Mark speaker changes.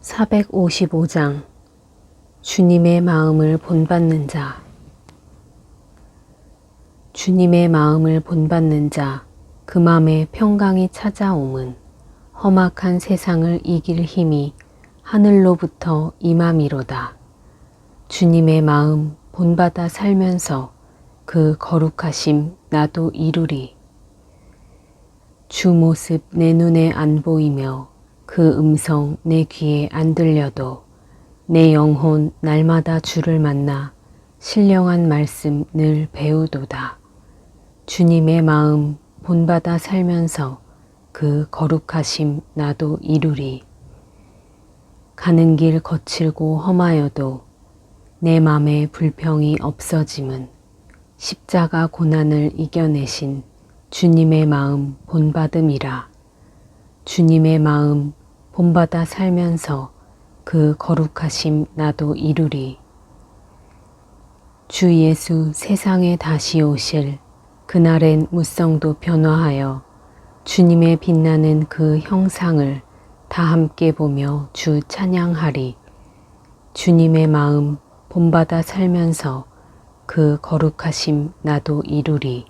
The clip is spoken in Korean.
Speaker 1: 455장 주님의 마음을 본받는 자 주님의 마음을 본받는 자 그 맘에 평강이 찾아옴은 험악한 세상을 이길 힘이 하늘로부터 임함이로다. 주님의 마음 본받아 살면서 그 거룩하심 나도 이루리. 주 모습 내 눈에 안 보이며 그 음성 내 귀에 안 들려도 내 영혼 날마다 주를 만나 신령한 말씀 늘 배우도다. 주님의 마음 본받아 살면서 그 거룩하심 나도 이루리. 가는 길 거칠고 험하여도 내 맘에 불평이 없어짐은 십자가 고난을 이겨내신 주님의 마음 본받음이라. 주님의 마음 본받아 살면서 그 거룩하심 나도 이루리. 주 예수 세상에 다시 오실 그날엔 무성도 변화하여 주님의 빛나는 그 형상을 다 함께 보며 주 찬양하리. 주님의 마음 본받아 살면서 그 거룩하심 나도 이루리.